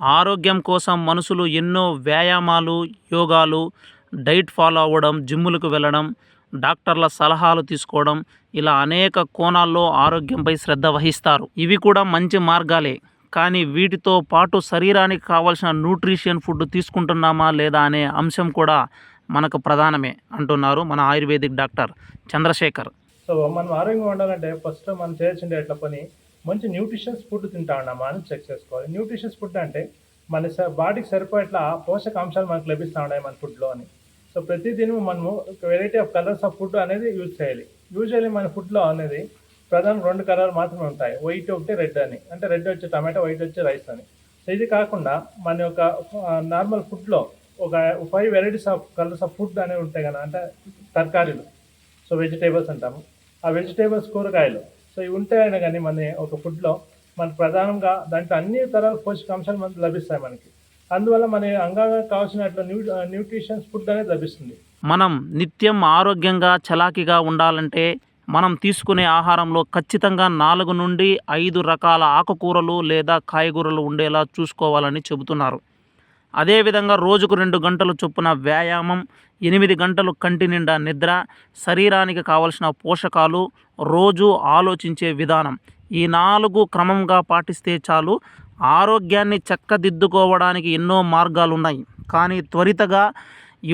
ఆరోగ్యం కోసం మనుషులు ఎన్నో వ్యాయామాలు యోగాలు డైట్ ఫాలో అవ్వడం జిమ్ములకు వెళ్ళడం డాక్టర్ల సలహాలు తీసుకోవడం ఇలా అనేక కోణాల్లో ఆరోగ్యంపై శ్రద్ధ వహిస్తారు. ఇవి కూడా మంచి మార్గాలే. కానీ వీటితో పాటు శరీరానికి కావాల్సిన న్యూట్రిషన్ ఫుడ్ తీసుకుంటున్నామా లేదా అనే అంశం కూడా మనకు ప్రధానమే అంటున్నారు మన ఆయుర్వేదిక్ డాక్టర్ చంద్రశేఖర్. సో మనం ఆరోగ్యంగా ఉండాలంటే ఫస్ట్ మనం చేయాల్సిండే ఎట్లా పని? మంచి న్యూట్రిషన్స్ ఫుడ్ తింటా ఉన్నామా అని చెక్ చేసుకోవాలి. న్యూట్రిషన్స్ ఫుడ్ అంటే మన స- బాడీకి సరిపోయేట్లా పోషకాంశాలు మనకు లభిస్తూ ఉన్నాయి మన ఫుడ్లో అని. సో ప్రతి దినము మనము variety of colours of food అనేది యూజ్ చేయాలి. యూజువల్లీ మన ఫుడ్లో అనేది ప్రధాన రెండు కలర్ మాత్రమే ఉంటాయి. వైట్ ఒకటి రెడ్ అని. అంటే రెడ్ వచ్చి టమాటో వైట్ వచ్చి రైస్ అని. సో ఇది కాకుండా మన యొక్క నార్మల్ ఫుడ్లో ఒక five varieties of colours of food అనేవి ఉంటాయి కదా అంటే తరకారీలు. సో వెజిటేబుల్స్ అంటాము. ఆ వెజిటేబుల్స్ కూరగాయలు. సో ఇవి ఉంటాయని కానీ మన ఒక ఫుడ్లో మనకు ప్రధానంగా దాంట్లో అన్ని తరాల పోషకాంశాలు మనకు లభిస్తాయి మనకి. అందువల్ల మన అంగంగా కావాల్సినట్లు న్యూ న్యూట్రిషన్స్ ఫుడ్ అనేది లభిస్తుంది. మనం నిత్యం ఆరోగ్యంగా చలాకీగా ఉండాలంటే మనం తీసుకునే ఆహారంలో ఖచ్చితంగా నాలుగు నుండి ఐదు రకాల ఆకుకూరలు లేదా కాయగూరలు ఉండేలా చూసుకోవాలని చెబుతున్నారు. అదేవిధంగా రోజుకు రెండు గంటలు చొప్పున వ్యాయామం ఎనిమిది గంటలు కంటి నిండా నిద్ర శరీరానికి కావలసిన పోషకాలు రోజు ఆలోచించే విధానం. ఈ నాలుగు క్రమంగా పాటిస్తే చాలు ఆరోగ్యాన్ని చక్కదిద్దుకోవడానికి ఎన్నో మార్గాలు ఉన్నాయి కానీ త్వరితగా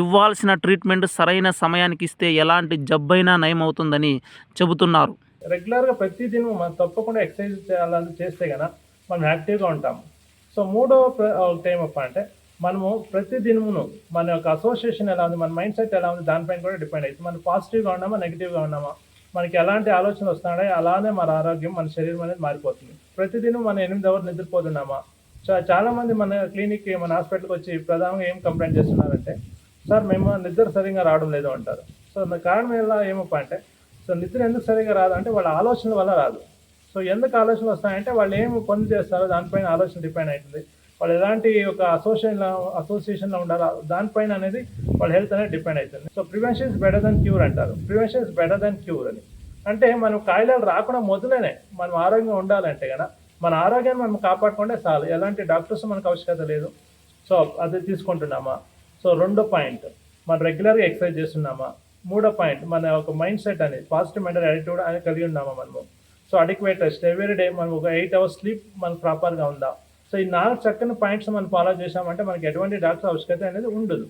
ఇవ్వాల్సిన ట్రీట్మెంట్ సరైన సమయానికి ఇస్తే ఎలాంటి జబ్బైనా నయమవుతుందని చెబుతున్నారు. రెగ్యులర్గా ప్రతి దినం మనం తప్పకుండా ఎక్సర్సైజ్ చేయాలని చేస్తే కదా మనం యాక్టివ్గా ఉంటాము. సో మూడో టైం అంటే మనము ప్రతి దినమును మన యొక్క అసోసియేషన్ ఎలా ఉంది మన మైండ్ సెట్ ఎలా ఉంది దానిపైన కూడా డిపెండ్ అవుతుంది మనం పాజిటివ్గా ఉన్నామా నెగిటివ్గా ఉన్నామా? మనకి ఎలాంటి ఆలోచనలు వస్తున్నాయో అలానే మన ఆరోగ్యం మన శరీరం అనేది మారిపోతుంది. ప్రతిదినం మనం ఎనిమిది అవర్లు నిద్రపోతున్నామా? చాలా మంది మన క్లినిక్కి మన హాస్పిటల్కి వచ్చి ప్రధానంగా ఏం కంప్లైంట్ చేస్తున్నారంటే సార్ మేము నిద్ర సరిగా రావడం లేదు అంటారు. సో దానికి కారణం ఎలా ఏమప్ప అంటే సో నిద్ర ఎందుకు సరిగా రాదు? అంటే వాళ్ళ ఆలోచనల వల్ల రాదు. సో ఎందుకు ఆలోచనలు వస్తాయంటే వాళ్ళు ఏం పని చేస్తారో దానిపైన ఆలోచన డిపెండ్ అవుతుంది. వాళ్ళు ఎలాంటి ఒక అసోసియేషన్లో అసోసియేషన్లో ఉండాలో? దానిపైన అనేది వాళ్ళ హెల్త్ అనేది డిపెండ్ అవుతుంది. So prevention is better than cure అంటారు. Prevention is better than cure అని. అంటే మనం కాయిలాలు రాకుండా మొదలనే మనం ఆరోగ్యంగా ఉండాలంటే కదా మన ఆరోగ్యాన్ని మనం కాపాడుకుంటే చాలు. ఎలాంటి డాక్టర్స్ మనకు అవసరత లేదు. సో అది తీసుకుంటున్నామా? సో రెండో పాయింట్. మనం రెగ్యులర్గా ఎక్సర్సైజ్ చేస్తున్నామా? మూడో పాయింట్. మన ఒక మైండ్ సెట్ అనేది పాజిటివ్ మెంటల్ యాటిట్యూడ్ అనేది కలిగి ఉన్నామా మనము? So adequate rest every day మనం ఒక ఎయిట్ అవర్స్ స్లీప్ మనకు ప్రాపర్గా ఉందా? సో ఈ నాలుగు చక్కని పాయింట్స్ మనం ఫాలో చేసామంటే మనకి ఎటువంటి డాక్టర్ ఆవశ్యకత అనేది ఉండదు.